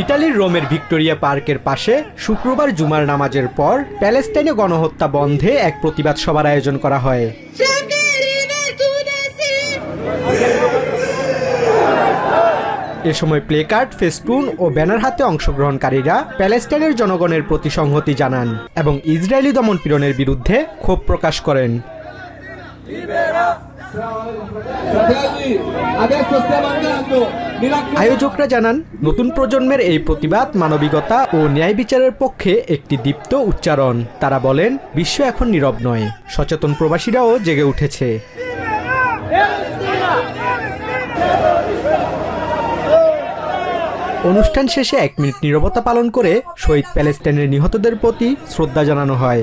ইটালির রোমের ভিক্টোরিয়া পার্কের পাশে শুক্রবার জুমার নামাজের পর প্যালেস্টাইনে গণহত্যা বন্ধে এক প্রতিবাদ সভার আয়োজন করা হয়। এ সময় প্লেকার্ড ফেস্টুন ও ব্যানার হাতে অংশগ্রহণকারীরা প্যালেস্টাইনের জনগণের প্রতি সংহতি জানান এবং ইসরায়েলি দমনপীড়নের বিরুদ্ধে ক্ষোভ প্রকাশ করেন। আয়োজকরা জানান, নতুন প্রজন্মের এই প্রতিবাদ মানবিকতা ও ন্যায় বিচারের পক্ষে একটি দীপ্ত উচ্চারণ। তারা বলেন, বিশ্ব এখন নীরব নয়, সচেতন প্রবাসীরাও জেগে উঠেছে। অনুষ্ঠান শেষে এক মিনিট নীরবতা পালন করে শহীদ প্যালেস্টাইনের নিহতদের প্রতি শ্রদ্ধা জানানো হয়।